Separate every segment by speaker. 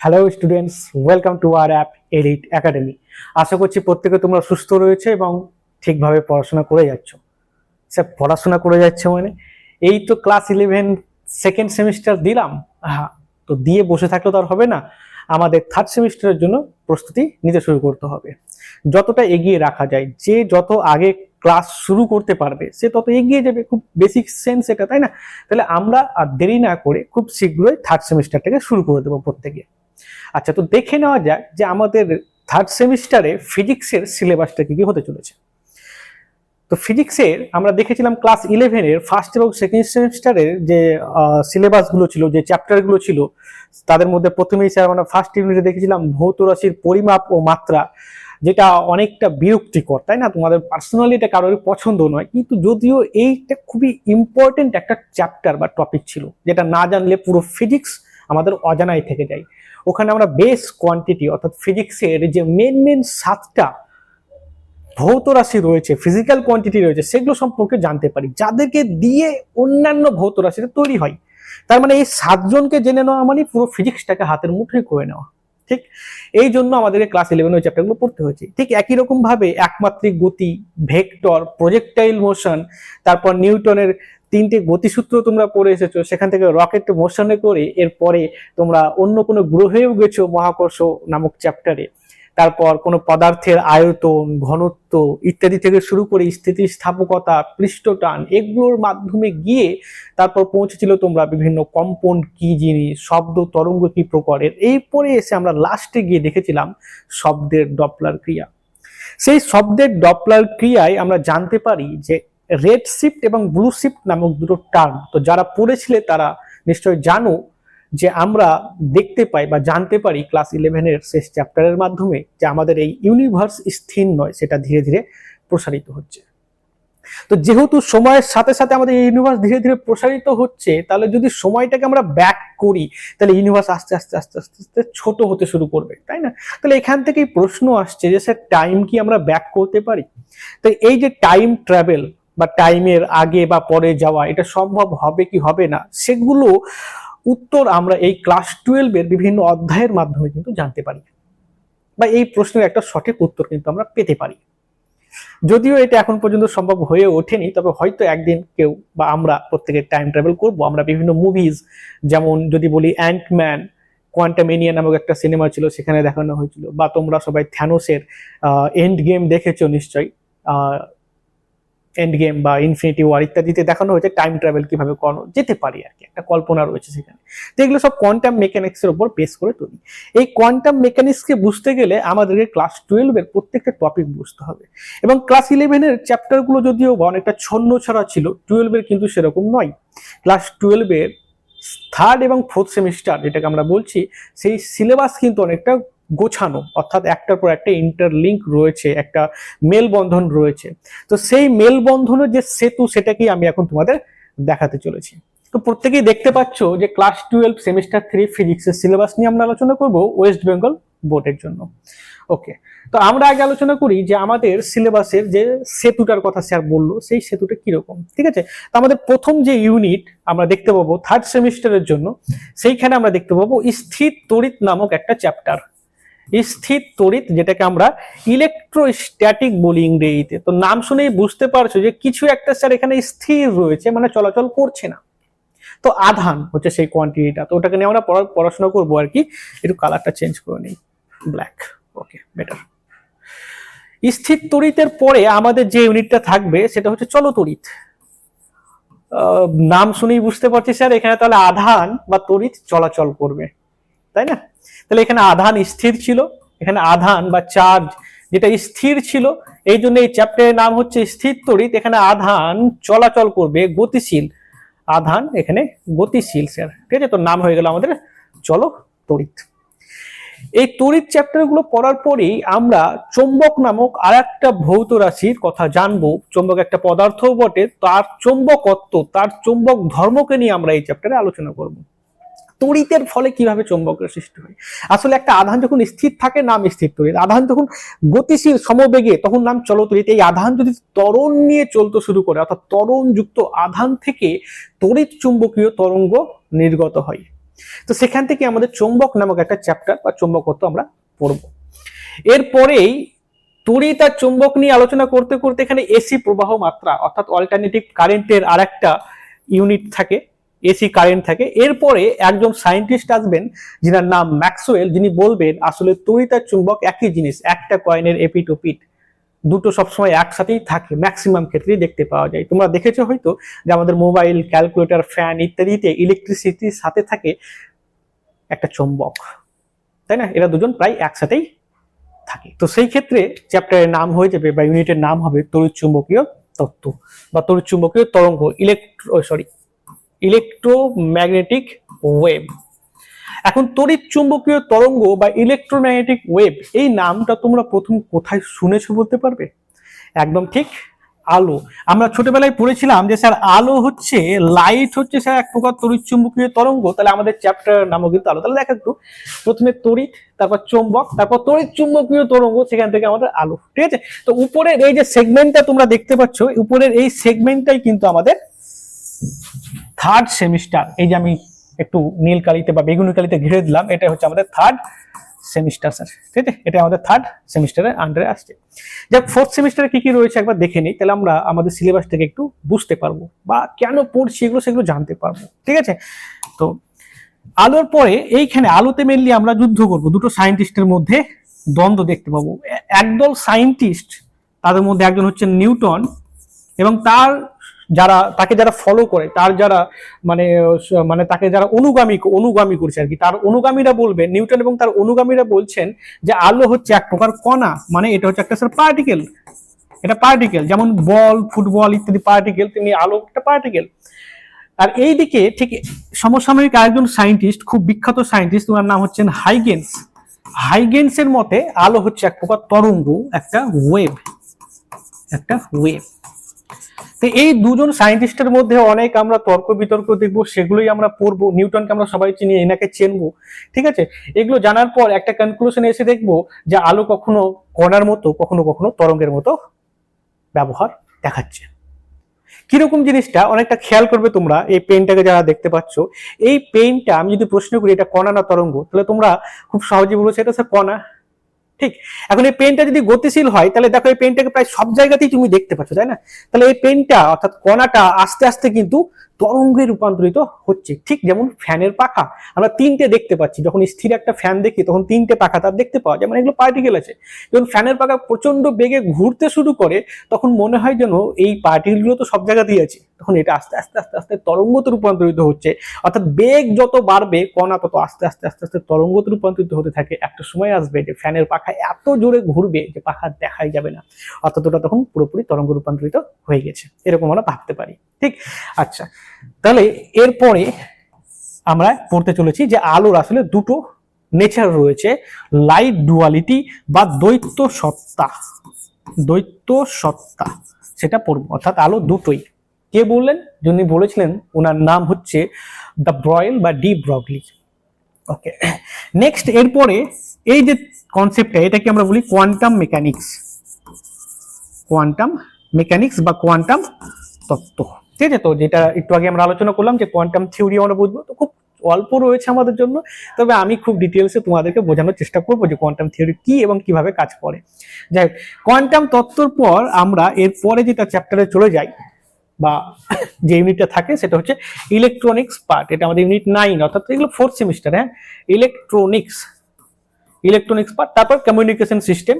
Speaker 1: Hello students welcome to our app Elite Academy আশা করছি প্রত্যেকে তোমরা সুস্থ রয়েছে এবং ঠিকভাবে পড়াশোনা করে যাচ্ছ। স্যার পড়াশোনা করে যাচ্ছে মানে? এই তো ক্লাস ইলেভেন সেকেন্ড সেমিস্টার দিলাম। হ্যাঁ তো দিয়ে বসে থাকলে তো আর হবে না। আমাদের থার্ড সেমিস্টারের জন্য প্রস্তুতি নিতে শুরু করতে হবে। যতটা এগিয়ে রাখা যায়, যে যত আগে ক্লাস শুরু করতে পারবে, সে তত এগিয়ে যাবে। খুব বেসিক সেন্স এটা, তাই না? তাহলে আমরা আর দেরি না করে খুব শীঘ্রই থার্ড সেমিস্টারটাকে শুরু করে দেবো প্রত্যেকে। আচ্ছা তো দেখে নেওয়া যাক যে আমাদের থার্ড সেমিস্টারে ফিজিক্সের সিলেবাসটা কি কি হতে চলেছে। তো ফিজিক্সের আমরা দেখেছিলাম ক্লাস ইলেভেনের ফার্স্ট এবং সেকেন্ড সেমিস্টারের যে সিলেবাসগুলো ছিল, যে চ্যাপ্টারগুলো ছিল, তাদের মধ্যে প্রথমেই স্যার আমরা ফার্স্ট ইউনিটে দেখেছিলাম ভৌত রাশির পরিমাপ ও মাত্রা, যেটা অনেকটা বিরক্তিকর, তাই না? তোমাদের পার্সোনালি এটা কারোর পছন্দ নয়, কিন্তু যদিও এইটা খুবই ইম্পর্টেন্ট একটা চ্যাপ্টার বা টপিক ছিল, যেটা না জানলে পুরো ফিজিক্স আমাদের অজানাই থেকে যায়। ওখানে আমরা বেস কোয়ান্টিটি অর্থাৎ ফিজিক্সের যে মেন মেন সাতটা ভৌত রাশি রয়েছে ফিজিক্যাল কোয়ান্টিটি রয়েছে, সেগুলো সম্পর্কে জানতে পারি। যাদেরকে দিয়ে অন্যান্য ভৌত রাশিটা তৈরি হয়। তার মানে এই সাতজনকে জেনে নেওয়া মানে পুরো ফিজিক্সটাকে হাতের মুঠোয় করে নেওয়া। ঠিক? এই জন্য আমাদেরকে ক্লাস ইলেভেন ওই চ্যাপ্টারগুলো পড়তে হয়েছে। ঠিক একই রকমভাবে একমাত্রিক গতি ভেক্টর প্রজেক্টাইল মোশন তারপর নিউটনের তিনটে গতিসূত্র তোমরা পড়ে এসেছ, সেখান থেকে রকেট মোশনে করে এরপরে তোমরা অন্য কোনো গ্রহেও গেছো মহাকর্ষ নামক চ্যাপ্টারে তারপর কোনো পদার্থের আয়তন, ঘনত্ব ইত্যাদি থেকে শুরু করে স্থিতিস্থাপকতা, পৃষ্ঠটান এগুলোর মাধ্যমে গিয়ে তারপর পৌঁছেছিল তোমরা বিভিন্ন কম্পন কি জিনিস, শব্দ, তরঙ্গ কি প্রকারের। এই পরে এসে আমরা লাস্টে গিয়ে দেখেছিলাম শব্দের ডপলার ক্রিয়া। সেই শব্দের ডপলার ক্রিয়ায় আমরা জানতে পারি যে রেড শিফট এবং ব্লু শিফট নামক দুটো টার্ম, তো যারা পড়েছিলে তারা নিশ্চয় জানো যে আমরা দেখতে পাই বা জানতে পারি ক্লাস ইলেভেনের শেষ চ্যাপ্টারের মাধ্যমে যে আমাদের এই ইউনিভার্স স্থির নয়, সেটা ধীরে ধীরে প্রসারিত হচ্ছে। তো যেহেতু সময়ের সাথে সাথে আমাদের ইউনিভার্স ধীরে ধীরে প্রসারিত হচ্ছে, তাহলে যদি সময়টাকে আমরা ব্যাক করি, তাহলে ইউনিভার্স আস্তে আস্তে আস্তে আস্তে আস্তে ছোট হতে শুরু করবে, তাই না? তাহলে এখান থেকেই প্রশ্ন আসছে যে স্যার টাইম কি আমরা ব্যাক করতে পারি? তো এই যে টাইম ট্রাভেল বা টাইমের আগে বা পরে যাওয়া, এটা সম্ভব হবে কি হবে না? সেগুলো উত্তর আমরা এই ক্লাস টুয়েলভের বিভিন্ন অধ্যায়ের মাধ্যমে কিন্তু জানতে পারি। বা এই প্রশ্নের একটা সঠিক উত্তর কিন্তু আমরা পেতে পারি। যদিও এটা এখন পর্যন্ত সম্ভব হয়ে ওঠেনি, তবে হয়তো একদিন কেউ বা আমরা প্রত্যেকে টাইম ট্রাভেল করব। আমরা বিভিন্ন মুভিজ যেমন যদি বলি অ্যান্টম্যান কোয়ান্টামেনিয়া নামক একটা সিনেমা ছিল, সেখানে দেখানো হয়েছিল। বা তোমরা সবাই থ্যানোসের এন্ড গেম দেখেছ নিশ্চয়ই। এন্ড গেম বা ইনফিনিটি ওয়ার ইত্যাদিতে দেখানো হয়েছে টাইম ট্রাভেল কীভাবে করানো যেতে পারি আর কি, একটা কল্পনা রয়েছে সেখানে। তো এগুলো সব কোয়ান্টাম মেকানিক্সের উপর বেস করে তৈরি এই কোয়ান্টাম মেকানিক্সকে বুঝতে গেলে আমাদেরকে ক্লাস টুয়েলভের প্রত্যেকটা টপিক বুঝতে হবে। এবং ক্লাস ইলেভেনের চ্যাপ্টারগুলো যদিও অনেকটা ছন্ন ছড়া ছিল টুয়েলভের কিন্তু সেরকম নয়। ক্লাস টুয়েলভের থার্ড এবং ফোর্থ সেমিস্টার যেটাকে আমরা বলছি, সেই সিলেবাস কিন্তু অনেকটা গোছানো, অর্থাৎ একটার পর একটা ইন্টারলিঙ্ক রয়েছে, একটা মেলবন্ধন রয়েছে। তো সেই মেলবন্ধনের যে সেতু, সেটাকেই আমি এখন তোমাদের দেখাতে চলেছি। তো প্রত্যেকেই দেখতে পাচ্ছ যে ক্লাস টুয়েলভ সেমিস্টার থ্রি ফিজিক্সের সিলেবাস নিয়ে আমরা আলোচনা করব ওয়েস্ট বেঙ্গল বোর্ডের জন্য। ওকে তো আমরা আগে আলোচনা করি যে আমাদের সিলেবাসের যে সেতুটার কথা স্যার বলল, সেই সেতুটা কীরকম, ঠিক আছে? তো আমাদের প্রথম যে ইউনিট আমরা দেখতে পাবো থার্ড সেমিস্টারের জন্য, সেইখানে আমরা দেখতে পাবো স্থির তড়িৎ নামক একটা চ্যাপ্টার স্থির তড়িৎ, যেটাকে আমরা ইলেকট্রোস্ট্যাটিক বলি ইংরেজিতে। তো নাম শুনেই বুঝতে পারছ যে কিছু একটা স্যার এখানে স্থির রয়েছে মানে চলাচল করছে না। তো আধান হচ্ছে সেই কোয়ান্টিটিটা তো ওটাকে নিয়ে আমরা পড়াশোনা করব আর কি। একটু কালারটা চেঞ্জ করে নিই। ব্ল্যাক ওকে বেটার স্থির তড়িতের পরে আমাদের যে ইউনিটটা থাকবে, সেটা হচ্ছে চলতড়িৎ। নাম শুনেই বুঝতে পারছি স্যার এখানে তাহলে আধান বা তড়িৎ চলাচল করবে। তাই না? তাহলে এখানে আধান স্থির ছিল, এখানে আধান বা চার্জ যেটা স্থির ছিল, এই জন্য এই চ্যাপ্টারের নাম হচ্ছে স্থির তড়িৎ, এখানে আধান চলাচল করবে গতিশীল। আধান এখানে গতিশীল স্যার ঠিক আছে? তো নাম হয়ে গেল আমাদের চলো তড়িৎ। এই তড়িৎ চ্যাপ্টারগুলো পড়ার পরেই আমরা চৌম্বক নামক আর একটা ভৌত রাশির কথা জানব। চৌম্বক একটা পদার্থ বটে, তার চৌম্বকত্ব, তার চৌম্বক ধর্মকে নিয়ে আমরা এই চ্যাপ্টারে আলোচনা করব। তড়িতের ফলে কীভাবে চৌম্বকের সৃষ্টি হয়? আসলে একটা আধান যখন স্থির থাকে, নাম স্থির তড়িৎ। আধান যখন গতিশীল, সমবেগে, তখন নাম চলতড়িৎ এই আধান যদি তরণ নিয়ে চলতে শুরু করে, অর্থাৎ ত্বরণ যুক্ত আধান থেকে তড়িৎ চুম্বকীয় তরঙ্গ নির্গত হয়। তো সেখান থেকে আমাদের চৌম্বক নামক একটা চ্যাপ্টার বা চৌম্বকত্ব আমরা পড়ব। এরপরেই তড়িৎ আর চুম্বক নিয়ে আলোচনা করতে করতে এখানে এসি প্রবাহ মাত্রা, অর্থাৎ অল্টারনেটিভ কারেন্টের আর একটা ইউনিট থাকে। এসি কারেন্ট থাকে। এরপরে একজন সায়েন্টিস্ট আসবেন, যিনার নাম ম্যাক্সওয়েল, যিনি বলবেন, আসলে তড়িৎ আর চুম্বক একই জিনিস, একটা কয়েনের এপিট ওপিট দুটো সবসময় একসাথেই থাকে ম্যাক্সিমাম ক্ষেত্রেই দেখতে পাওয়া যায়। তোমরা দেখেছ হয়তো যে আমাদের মোবাইল ক্যালকুলেটর ফ্যান ইত্যাদিতে ইলেকট্রিসিটির সাথে থাকে একটা চুম্বক। তাই না? এরা দুজন প্রায় একসাথেই থাকে। তো সেই ক্ষেত্রে চ্যাপ্টারের নাম হয়ে যাবে বা ইউনিটের নাম হবে তড়িৎচুম্বকীয় তত্ত্ব বা তড়িৎচুম্বকীয় তরঙ্গ ইলেকট্রো সরি ইলেকট্রোম্যাগনেটিক ওয়েভ এখন তড়িৎ চুম্বকীয় তরঙ্গ বা ইলেকট্রোম্যাগনেটিক ওয়েভ এই নামটা তোমরা প্রথম কোথায় শুনেছো বলতে পারবে? একদম ঠিক আলো। আমরা ছোটবেলায় পড়েছিলাম যে, স্যার, আলো হচ্ছে লাইট হচ্ছে, স্যার, এক প্রকার তড়িৎ চুম্বকীয় তরঙ্গ। তাহলে আমাদের চ্যাপ্টার নামও কিন্তু আলো তাহলে দেখ একটু। প্রথমে তড়িৎ, তারপর চুম্বক, তারপর তড়িৎ চুম্বকীয় তরঙ্গ, সেখান থেকে আমাদের আলো। ঠিক আছে? তো উপরের এই যে সেগমেন্টটা তোমরা দেখতে পাচ্ছ, উপরের এই সেগমেন্টটাই কিন্তু আমাদের থার্ড সেমিস্টার এই যে আমি একটু নীল কালিতে বা বেগুনি কালিতে ঘিরে দিলাম এটা হচ্ছে আমাদের থার্ড সেমিস্টার স্যার ঠিক আছে? এটা আমাদের থার্ড সেমিস্টারের আন্ডারে আসছে। যাক ফোর্থ সেমিস্টারে কি কি রয়েছে একবার দেখে নিই, তাহলে আমরা আমাদের সিলেবাস থেকে একটু বুঝতে পারব বা কেন পড়ছি এগুলো সেগুলো জানতে পারব। ঠিক আছে? তো আলোর পরে এইখানে আলোতে মেনলি আমরা যুদ্ধ করব, দুটো সায়েন্টিস্টের মধ্যে দ্বন্দ্ব দেখতে পাবো। একদল সায়েন্টিস্ট তাদের মধ্যে একজন হচ্ছে নিউটন এবং তার যারা, তাকে যারা ফলো করে, তার যারা মানে মানে তাকে যারা অনুগামী অনুগামী করছে আর কি, তার অনুগামীরা বলবেন নিউটন এবং তার অনুগামীরা বলছেন যে আলো হচ্ছে এক প্রকার কণা মানে এটা হচ্ছে একটা স্যার পার্টিকেল এটা পার্টিকেল যেমন বল, ফুটবল ইত্যাদি পার্টিকেল তেমনি আলো একটা পার্টিকেল আর এইদিকে ঠিক সমসাময়িক আরেকজন সায়েন্টিস্ট খুব বিখ্যাত সায়েন্টিস্ট ওনার নাম হচ্ছেন হাইগেন্স হাইগেন্সের মতে আলো হচ্ছে এক প্রকার তরঙ্গ, একটা ওয়েভ একটা ওয়েভ তো এই দুজন সায়েন্টিস্টের মধ্যে অনেক আমরা তর্ক বিতর্ক দেখব, সেগুলোই আমরা পড়ব, নিউটনকে আমরা সবাই চিনি, এনাকে চেনবো, ঠিক আছে? এগুলো জানার পর একটা কনক্লুশনে এসে দেখব যে আলো কখনো কণার মতো, কখনো কখনো তরঙ্গের মতো ব্যবহার দেখাচ্ছে। কীরকম জিনিসটা? অনেকটা খেয়াল করবে তোমরা এই পেনটাকে যারা দেখতে পাচ্ছ। এই পেনটা আমি যদি প্রশ্ন করি, এটা কণা না তরঙ্গ? তাহলে তোমরা খুব সহজে বলেছ এটা স্যার কণা। ঠিক? এখন এই পেনটা যদি গতিশীল হয়, তাহলে দেখো এই পেনটাকে প্রায় সব জায়গাতেই তুমি দেখতে পাচ্ছ, তাই না? তাহলে এই পেনটা অর্থাৎ কণাটা আস্তে আস্তে কিন্তু তরঙ্গে রূপান্তরিত হচ্ছে। ঠিক যেমন ফ্যানের পাখা, আমরা তিনটে দেখতে পাচ্ছি। যখন স্থির একটা ফ্যান দেখি, তখন তিনটে পাখা তার দেখতে পাওয়া যায়। মানে এগুলো পার্টিকেল আছে। যখন ফ্যানের পাখা প্রচণ্ড বেগে ঘুরতে শুরু করে, তখন মনে হয় যেন এই পার্টিকেলগুলো তো সব জায়গাতেই আছে। তখন এটা আস্তে আস্তে আস্তে আস্তে তরঙ্গতে রূপান্তরিত হচ্ছে। অর্থাৎ বেগ যত বাড়বে, কণা তত আস্তে আস্তে আস্তে আস্তে তরঙ্গতে রূপান্তরিত হতে থাকে। একটা সময় আসবে যে ফ্যানের পাখা এত জোরে ঘুরবে যে পাখা দেখাই যাবে না। অর্থাৎ ওটা তখন পুরোপুরি তরঙ্গ রূপান্তরিত হয়ে গেছে। এরকম আমরা ভাবতে পারি। ঠিক? আচ্ছা তাহলে এরপরে আমরা পড়তে চলেছি যে আলোর আসলে দুটো নেচার রয়েছে লাইট ডুয়ালিটি বা দ্বৈত সত্তা। দ্বৈত সত্তা, সেটা পড়ব। অর্থাৎ আলো দুটোই। কে বললেন? যিনি বলেছিলেন ওনার নাম হচ্ছে দ্য ব্রয়েল বা ডি ব্রগলি। ওকে নেক্সট এরপরে এই যে কনসেপ্টটা এটাকে আমরা বলি কোয়ান্টাম মেকানিক্স কোয়ান্টাম মেকানিক্স বা কোয়ান্টাম তত্ত্ব। ঠিক আছে? তো যেটা একটু আগে আমরা আলোচনা করলাম যে কোয়ান্টাম থিওরি আমরা বুঝব, তো খুব অল্প রয়েছে আমাদের জন্য। তবে আমি খুব ডিটেলসে তোমাদেরকে বোঝানোর চেষ্টা করব যে কোয়ান্টাম থিওরি কি এবং কীভাবে কাজ করে। যাই হোক, কোয়ান্টাম তত্ত্বর পর আমরা এর পরে যেটা চ্যাপ্টারে চলে যাই, বা যে ইউনিটটা থাকে সেটা হচ্ছে ইলেকট্রনিক্স পার্ট এটা আমাদের ইউনিট নাইন অর্থাৎ এগুলো ফোর্থ সেমিস্টার হ্যাঁ? ইলেকট্রনিক্স ইলেকট্রনিক্স পার্ট তারপর কমিউনিকেশন সিস্টেম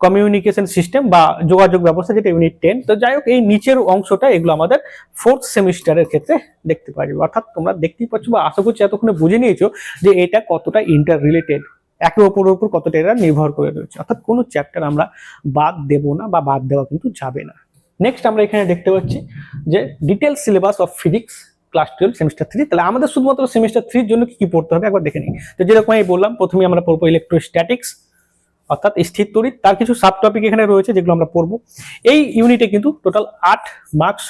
Speaker 1: কমিউনিকেশন সিস্টেম বা যোগাযোগ ব্যবস্থা যেটা ইউনিট টেন তো যাই হোক, এই নিচের অংশটা এগুলো আমাদের ফোর্থ সেমিস্টারের ক্ষেত্রে দেখতে যাবে। অর্থাৎ তোমরা দেখতেই পাচ্ছ বা আশা করছি এতক্ষণে বুঝে নিয়েছো যে এটা কতটা ইন্টার রিলেটেড একে অপরের উপর কতটা এরা নির্ভর করে রয়েছে। অর্থাৎ কোনো চ্যাপ্টার আমরা বাদ দেব না বা বাদ দেওয়া কিন্তু যাবে না। নেক্সট আমরা এখানে দেখতে পাচ্ছি যে detail syllabus of physics class twelve semester three তাহলে আমাদের শুধুমাত্র সেমিস্টার থ্রির জন্য কি কি পড়তে হবে একবার দেখে নিই। তো যেরকম আমি বললাম প্রথমে আমরা পড়ব ইলেকট্রোস্ট্যাটিক্স অর্থাৎ স্থির তড়িৎ, তার কিছু সাব টপিক এখানে রয়েছে যেগুলো আমরা পড়ব। এই ইউনিটে কিন্তু টোটাল আট মার্কস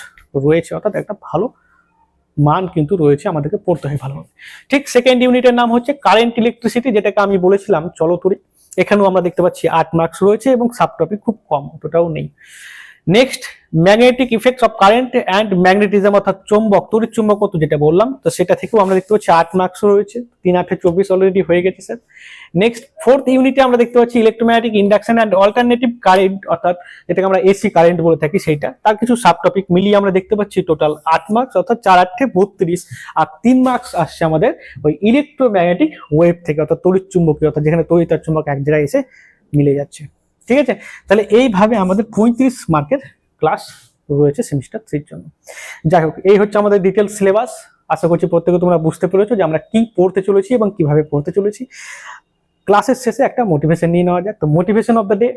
Speaker 1: রয়েছে, অর্থাৎ একটা ভালো মান কিন্তু রয়েছে আমাদেরকে পড়তে হয় ভালোভাবে। ঠিক সেকেন্ড ইউনিটের নাম হচ্ছে কারেন্ট ইলেকট্রিসিটি যেটাকে আমি বলেছিলাম চলতড়িৎ। এখানেও আমরা দেখতে পাচ্ছি আট মার্কস রয়েছে এবং সাব টপিক খুব কম, অতটাও নেই। Next magnetic effects of current and magnetism অর্থাৎ চুম্বক, তড়িৎ চুম্বকত্ব যেটা বললাম, তো সেটা থেকেও আমরা দেখতে পাচ্ছি আট মার্কস রয়েছে, তিন আটে চব্বিশ অলরেডি হয়ে গেছে স্যার নেক্সট ফোর্থ ইউনিটে আমরা দেখতে পাচ্ছি electromagnetic induction and alternative current অর্থাৎ যেটাকে আমরা এসি কারেন্ট বলে থাকি সেইটা। তার কিছু সাব টপিক মিলিয়ে আমরা দেখতে পাচ্ছি টোটাল আট মার্কস অর্থাৎ চার আটে বত্রিশ, আর তিন মার্কস আসছে আমাদের ওই ইলেকট্রোম্যাগনেটিক ওয়েভ থেকে, অর্থাৎ তড়িৎ চুম্বকীয়, অর্থাৎ যেখানে তড়িৎ চুম্বক এক জায়গায় এসে মিলে যাচ্ছে। ঠিক আছে? তাহলে এইভাবে আমাদের পঁয়ত্রিশ মার্কের ক্লাস রয়েছে সেমিস্টার থ্রির জন্য। যাই হোক, এই হচ্ছে আমাদের ডিটেল সিলেবাস আশা করছি প্রত্যেকে তোমরা বুঝতে পেরেছ যে আমরা কি পড়তে চলেছি এবং কীভাবে পড়তে চলেছি। ক্লাসের শেষে একটা মোটিভেশন নিয়ে নেওয়া যাক। তো motivation of the day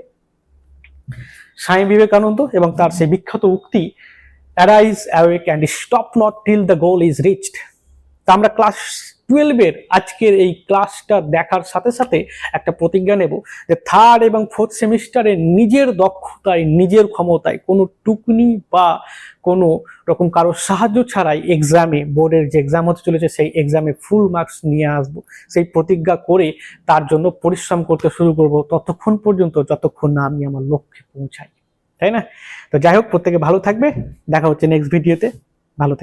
Speaker 1: Swami Vivekananda এবং তার সেই বিখ্যাত উক্তি arise awake and stop not till the goal is reached তা আমরা ক্লাস টুয়েলভের আজকের এই ক্লাসটা দেখার সাথে সাথে একটা প্রতিজ্ঞা নেব যে থার্ড এবং ফোর্থ সেমিস্টারে নিজের দক্ষতায়, নিজের ক্ষমতায় কোনো টুকনি বা কোনো রকম কারোর সাহায্য ছাড়াই এক্সামে বোর্ডের যে এক্সাম হতে চলেছে সেই এক্সামে ফুল মার্কস নিয়ে আসব। সেই প্রতিজ্ঞা করে তার জন্য পরিশ্রম করতে শুরু করব ততক্ষণ পর্যন্ত, যতক্ষণ না আমি আমার লক্ষ্যে পৌঁছাই। তাই না? তো যাই হোক, প্রত্যেকে ভালো থাকবে। দেখা হচ্ছে নেক্সট ভিডিওতে ভালো।